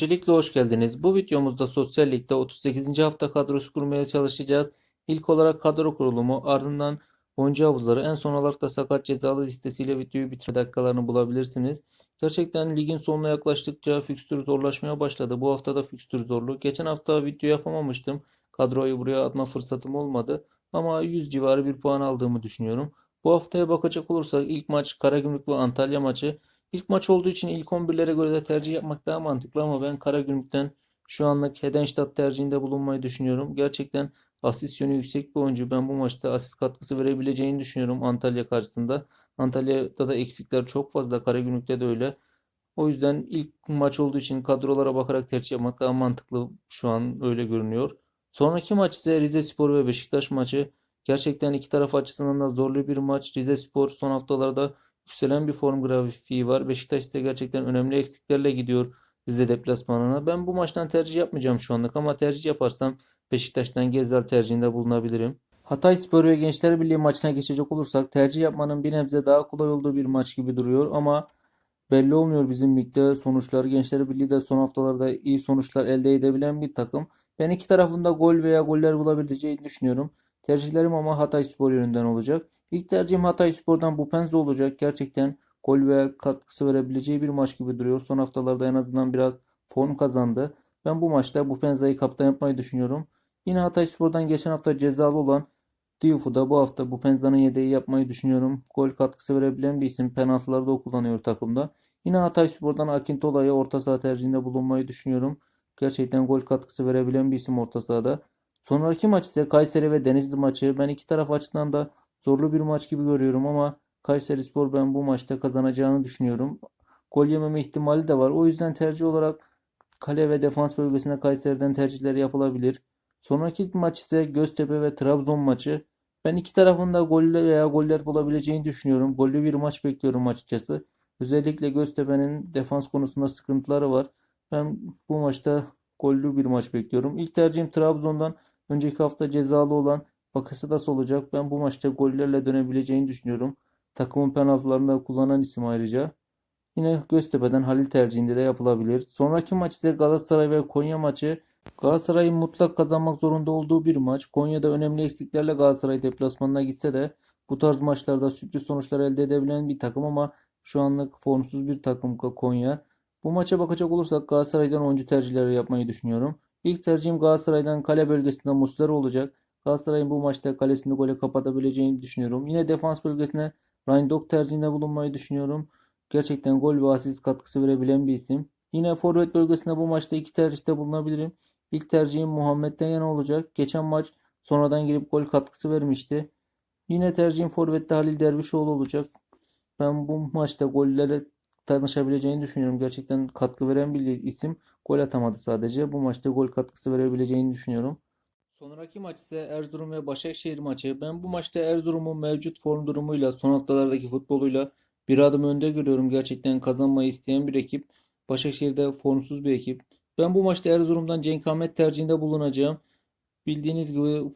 Öncelikle hoş geldiniz. Bu videomuzda Sosyal Lig'de 38. hafta kadrosu kurmaya çalışacağız. İlk olarak kadro kurulumu, ardından oyuncu havuzları, en son olarak da sakat cezalı listesiyle videoyu bitirme dakikalarını bulabilirsiniz. Gerçekten ligin sonuna yaklaştıkça fikstür zorlaşmaya başladı. Bu hafta da fikstür zorlu. Geçen hafta video yapamamıştım. Kadroyu buraya atma fırsatım olmadı. Ama 100 civarı bir puan aldığımı düşünüyorum. Bu haftaya bakacak olursak ilk maç Karagümrük ve Antalya maçı. İlk maç olduğu için ilk 11'lere göre de tercih yapmak daha mantıklı ama ben Karagümrük'ten şu anlık Hedenstadt tercihinde bulunmayı düşünüyorum. Gerçekten asist yönü yüksek bir oyuncu. Ben bu maçta asist katkısı verebileceğini düşünüyorum Antalya karşısında. Antalya'da da eksikler çok fazla. Karagümrük'te de öyle. O yüzden ilk maç olduğu için kadrolara bakarak tercih yapmak daha mantıklı şu an öyle görünüyor. Sonraki maç ise Rizespor ve Beşiktaş maçı. Gerçekten iki taraf açısından da zorlu bir maç. Rizespor son haftalarda yükselen bir form grafiği var. Beşiktaş ise gerçekten önemli eksiklerle gidiyor Rize deplasmanına. Ben bu maçtan tercih yapmayacağım şu anlık ama tercih yaparsam Beşiktaş'tan Gezzal tercihinde bulunabilirim. Hatayspor ve Gençler Birliği maçına geçecek olursak tercih yapmanın bir nebze daha kolay olduğu bir maç gibi duruyor ama belli olmuyor bizim ligde sonuçlar. Gençler Birliği de son haftalarda iyi sonuçlar elde edebilen bir takım. Ben iki tarafında gol veya goller bulabileceğini düşünüyorum. Tercihlerim ama Hatayspor yönünden olacak. İlk tercihim Hatayspor'dan Bupenza olacak. Gerçekten gol ve katkısı verebileceği bir maç gibi duruyor. Son haftalarda en azından biraz form kazandı. Ben bu maçta Bupenza'yı kaptan yapmayı düşünüyorum. Yine Hatayspor'dan geçen hafta cezalı olan Diouf'u da bu hafta Bupenza'nın yedeği yapmayı düşünüyorum. Gol katkısı verebilen bir isim. Penaltıları da o kullanıyor takımda. Yine Hatayspor'dan Akintola'ya orta saha tercihinde bulunmayı düşünüyorum. Gerçekten gol katkısı verebilen bir isim orta sahada. Sonraki maç ise Kayseri ve Denizli maçı. Ben iki taraf açısından da zorlu bir maç gibi görüyorum ama Kayserispor ben bu maçta kazanacağını düşünüyorum. Gol yememe ihtimali de var. O yüzden tercih olarak kale ve defans bölgesinde Kayseri'den tercihler yapılabilir. Sonraki maç ise Göztepe ve Trabzon maçı. Ben iki tarafın da goller veya goller bulabileceğini düşünüyorum. Gollü bir maç bekliyorum açıkçası. Özellikle Göztepe'nin defans konusunda sıkıntıları var. Ben bu maçta gollü bir maç bekliyorum. İlk tercihim Trabzon'dan önceki hafta cezalı olan Bakasetas olacak. Ben bu maçta gollerle dönebileceğini düşünüyorum. Takımın penaltılarında kullanan isim ayrıca. Yine Göztepe'den Halil tercihinde de yapılabilir. Sonraki maç ise Galatasaray ve Konya maçı. Galatasaray'ın mutlak kazanmak zorunda olduğu bir maç. Konya'da önemli eksiklerle Galatasaray deplasmanına gitse de bu tarz maçlarda sürpriz sonuçlar elde edebilen bir takım ama şu anlık formsuz bir takım Konya. Bu maça bakacak olursak Galatasaray'dan oyuncu tercihleri yapmayı düşünüyorum. İlk tercihim Galatasaray'dan kale bölgesinde Muslera olacak. Galatasaray'ın bu maçta kalesini gole kapatabileceğini düşünüyorum. Yine defans bölgesine Ryan Dog tercihinde bulunmayı düşünüyorum. Gerçekten gol ve asist katkısı verebilen bir isim. Yine forvet bölgesinde bu maçta iki tercihte bulunabilirim. İlk tercihim Muhammed'den yana olacak. Geçen maç sonradan girip gol katkısı vermişti. Yine tercihim forvette Halil Dervişoğlu olacak. Ben bu maçta gollere tanışabileceğini düşünüyorum. Gerçekten katkı veren bir isim. Gol atamadı sadece. Bu maçta gol katkısı verebileceğini düşünüyorum. Sonraki maç ise Erzurum ve Başakşehir maçı. Ben bu maçta Erzurum'un mevcut form durumuyla, son haftalardaki futboluyla bir adım önde görüyorum. Gerçekten kazanmayı isteyen bir ekip. Başakşehir'de formsuz bir ekip. Ben bu maçta Erzurum'dan Cenk Ahmet tercihinde bulunacağım. Bildiğiniz gibi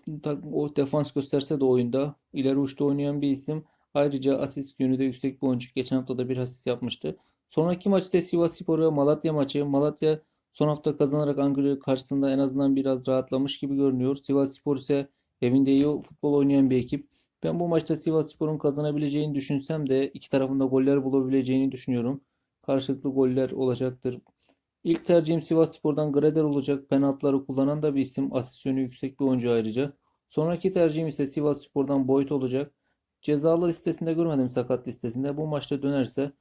o defans gösterse de oyunda ileri uçta oynayan bir isim. Ayrıca asist yönü de yüksek bir oyuncu. Geçen hafta da bir asist yapmıştı. Sonraki maç ise Sivasspor ve Malatya maçı. Malatya son hafta kazanarak Ankara karşısında en azından biraz rahatlamış gibi görünüyor. Sivasspor ise evinde iyi futbol oynayan bir ekip. Ben bu maçta Sivasspor'un kazanabileceğini düşünsem de iki tarafında goller bulabileceğini düşünüyorum. Karşılıklı goller olacaktır. İlk tercihim Sivasspor'dan Grader olacak. Penaltıları kullanan da bir isim. Asist yönü yüksek bir oyuncu ayrıca. Sonraki tercihim ise Sivasspor'dan Boyd olacak. Cezalı listesinde görmedim sakat listesinde. Bu maçta dönerse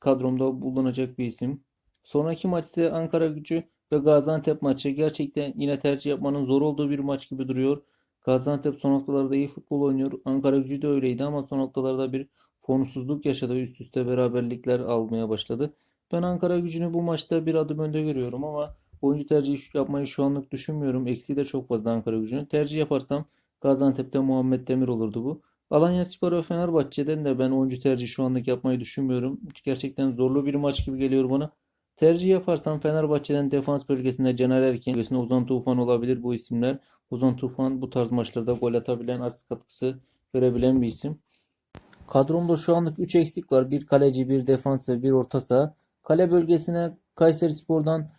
kadromda bulunacak bir isim. Sonraki maç ise Ankara Gücü ve Gaziantep maçı. Gerçekten yine tercih yapmanın zor olduğu bir maç gibi duruyor. Gaziantep son haftalarda iyi futbol oynuyor. Ankara Gücü de öyleydi ama son haftalarda bir formsuzluk yaşadı. Üst üste beraberlikler almaya başladı. Ben Ankara Gücü'nü bu maçta bir adım önde görüyorum ama oyuncu tercih yapmayı şu anlık düşünmüyorum. Eksiği de çok fazla Ankara Gücü'nün. Tercih yaparsam Gaziantep'te Muhammed Demir olurdu bu. Alanyaspor ve Fenerbahçe'den de ben oyuncu tercih şu anlık yapmayı düşünmüyorum. Gerçekten zorlu bir maç gibi geliyor bana. Tercih yaparsam Fenerbahçe'den defans bölgesinde Caner Erkin, bölgesinde Ozan Tufan olabilir bu isimler. Ozan Tufan bu tarz maçlarda gol atabilen, asist katkısı verebilen bir isim. Kadromda şu anlık 3 eksik var. Bir kaleci, bir defans ve bir orta saha. Kale bölgesine Kayserispor'dan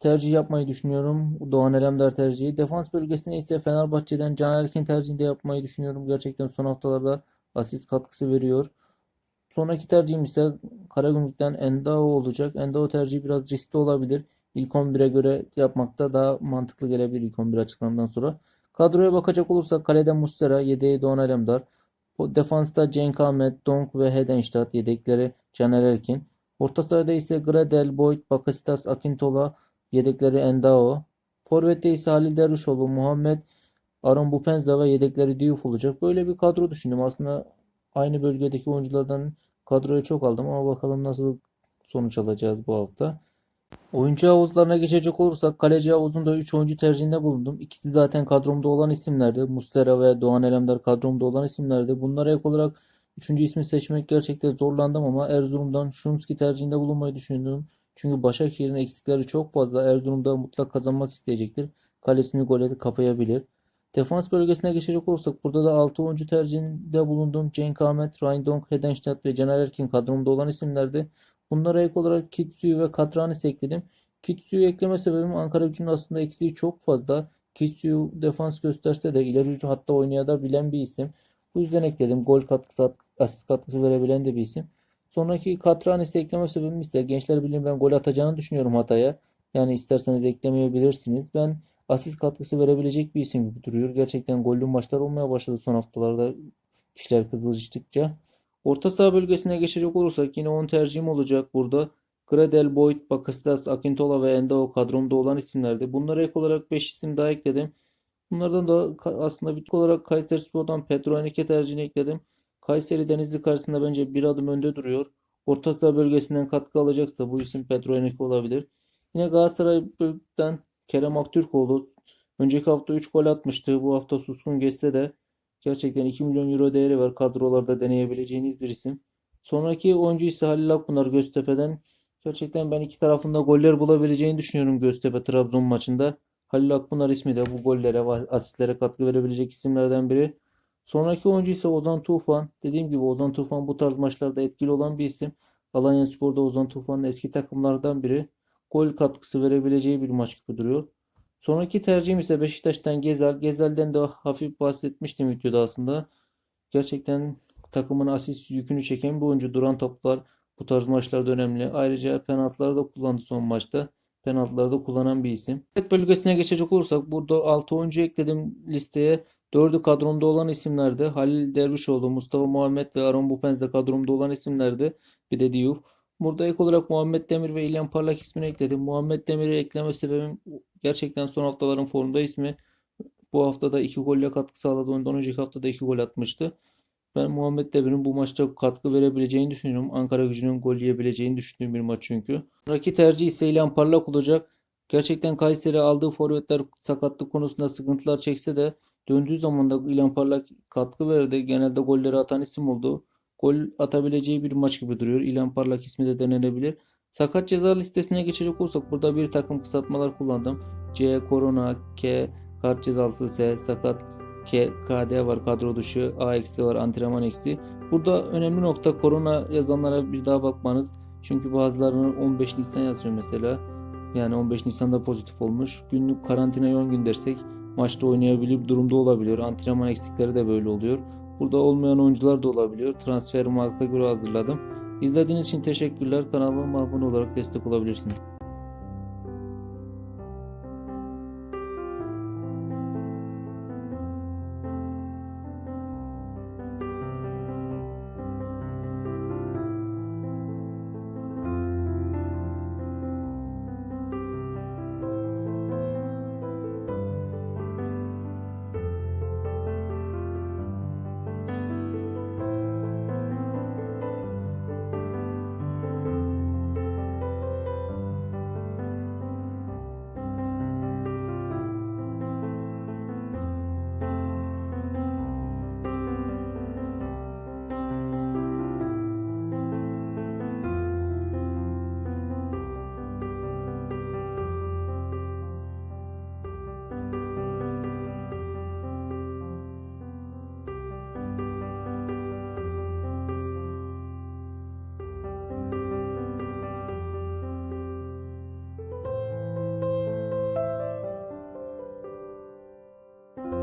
tercih yapmayı düşünüyorum. Doğan Elemdar tercihi. Defans bölgesine ise Fenerbahçe'den Can Erkin tercihinde yapmayı düşünüyorum. Gerçekten son haftalarda asist katkısı veriyor. Sonraki tercihim ise Karagümrük'ten Endao olacak. Endao tercihi biraz riskli olabilir. İlk 11'e göre yapmakta daha mantıklı gelebilir ilk 11 açıklandıktan sonra. Kadroya bakacak olursak kalede Mustera, yedeği Doğan Alemdar. Defansta Cenk Ahmet, Donk ve Hedenstadt yedekleri Caner Erkin. Orta sahada ise Gradel, Boyd, Bakasitas, Akintola yedekleri Endao. Forvet'te ise Halil Dervişoğlu, Muhammed, Aaron Bupenza ve yedekleri Diouf olacak. Böyle bir kadro düşündüm. Aslında aynı bölgedeki oyunculardan kadroya çok aldım ama bakalım nasıl sonuç alacağız bu hafta. Oyuncu havuzlarına geçecek olursak kaleci havuzunda 3 oyuncu tercihinde bulundum. İkisi zaten kadromda olan isimlerdi. Mustera ve Doğan Elemdar kadromda olan isimlerdi. Bunlara ek olarak 3. ismi seçmek gerçekten zorlandım ama Erzurum'dan Şumski tercihinde bulunmayı düşündüm. Çünkü Başakşehir'in eksikleri çok fazla. Erzurum'da mutlak kazanmak isteyecektir. Kalesini gole kapayabilir. Defans bölgesine geçecek olursak burada da 6 oyuncu tercihinde bulundum. Cenk Ahmet, Rheindonk, Hedenstadt ve Caner Erkin kadromda olan isimlerdi. Bunlara ek olarak Kitsu'yu ve Katranis'i ekledim. Kitsu'yu ekleme sebebim Ankara gücünün aslında eksiği çok fazla. Kitsu defans gösterse de ileri ucu hatta oynayabilir bir isim. Bu yüzden ekledim. Gol katkısı, at- asist katkısı verebilen de bir isim. Sonraki Katranis'i ekleme sebebim ise Gençler Birliği'nin ben gol atacağını düşünüyorum Hatay'a. Yani isterseniz eklemeyebilirsiniz. Ben asist katkısı verebilecek bir isim gibi duruyor. Gerçekten gollü maçlar olmaya başladı son haftalarda işler kızıştıkça. Orta saha bölgesine geçecek olursak yine 10 tercihim olacak burada. Gradel, Boyd, Bakasitas, Akintola ve Endao kadromda olan isimlerdi. Bunlara ek olarak 5 isim daha ekledim. Bunlardan da aslında bir olarak Kayserispor'dan Petro Henrique tercihini ekledim. Kayseri Denizli karşısında bence bir adım önde duruyor. Orta saha bölgesinden katkı alacaksa bu isim Petro Henrique olabilir. Yine Galatasaray'dan Kerem Aktürkoğlu önceki hafta 3 gol atmıştı. Bu hafta suskun geçse de gerçekten 2 milyon euro değeri var. Kadrolarda deneyebileceğiniz bir isim. Sonraki oyuncu ise Halil Akpınar Göztepe'den. Gerçekten ben iki tarafında goller bulabileceğini düşünüyorum Göztepe Trabzon maçında. Halil Akpınar ismi de bu gollere asistlere katkı verebilecek isimlerden biri. Sonraki oyuncu ise Ozan Tufan. Dediğim gibi Ozan Tufan bu tarz maçlarda etkili olan bir isim. Alanyaspor'da Ozan Tufan'ın eski takımlardan biri. Gol katkısı verebileceği bir maç gibi duruyor. Sonraki tercihim ise Beşiktaş'tan Gezel. Gezel'den de hafif bahsetmiştim videoda aslında. Gerçekten takımın asist yükünü çeken bir oyuncu. Duran toplar bu tarz maçlarda önemli. Ayrıca penaltıları da kullandı son maçta. Penaltıları da kullanan bir isim. Evet bölgesine geçecek olursak burada 6 oyuncu ekledim listeye. 4'ü kadromda olan isimlerdi. Halil Dervişoğlu, Mustafa Muhammed ve Aaron Bupenz de kadromda olan isimlerdi. Bir de Diouf. Burada ek olarak Muhammed Demir ve İlhan Parlak ismini ekledim. Muhammed Demir'i ekleme sebebim gerçekten son haftaların formda ismi. Bu haftada 2 golle katkı sağladı. Ondan önceki haftada 2 gol atmıştı. Ben Muhammed Demir'in bu maçta katkı verebileceğini düşünüyorum. Ankara gücünün gol yiyebileceğini düşündüğüm bir maç çünkü. Sonraki tercih ise İlhan Parlak olacak. Gerçekten Kayseri aldığı forvetler sakatlık konusunda sıkıntılar çekse de döndüğü zaman da İlhan Parlak katkı verdi. Genelde golleri atan isim oldu. Gol atabileceği bir maç gibi duruyor. İlhan Parlak ismi de denenebilir. Sakat ceza listesine geçecek olursak burada bir takım kısaltmalar kullandım. C, Korona, K, kart cezalısı S, sakat K, KD var kadro dışı, A eksi var antrenman eksi. Burada önemli nokta korona yazanlara bir daha bakmanız. Çünkü bazılarının 15 Nisan yazıyor mesela. Yani 15 Nisan'da pozitif olmuş. Günlük karantinaya 10 gün dersek maçta oynayabilir durumda olabiliyor. Antrenman eksikleri de böyle oluyor. Burada olmayan oyuncular da olabiliyor. Transfer marka göre hazırladım. İzlediğiniz için teşekkürler. Kanalıma abone olarak destek olabilirsiniz.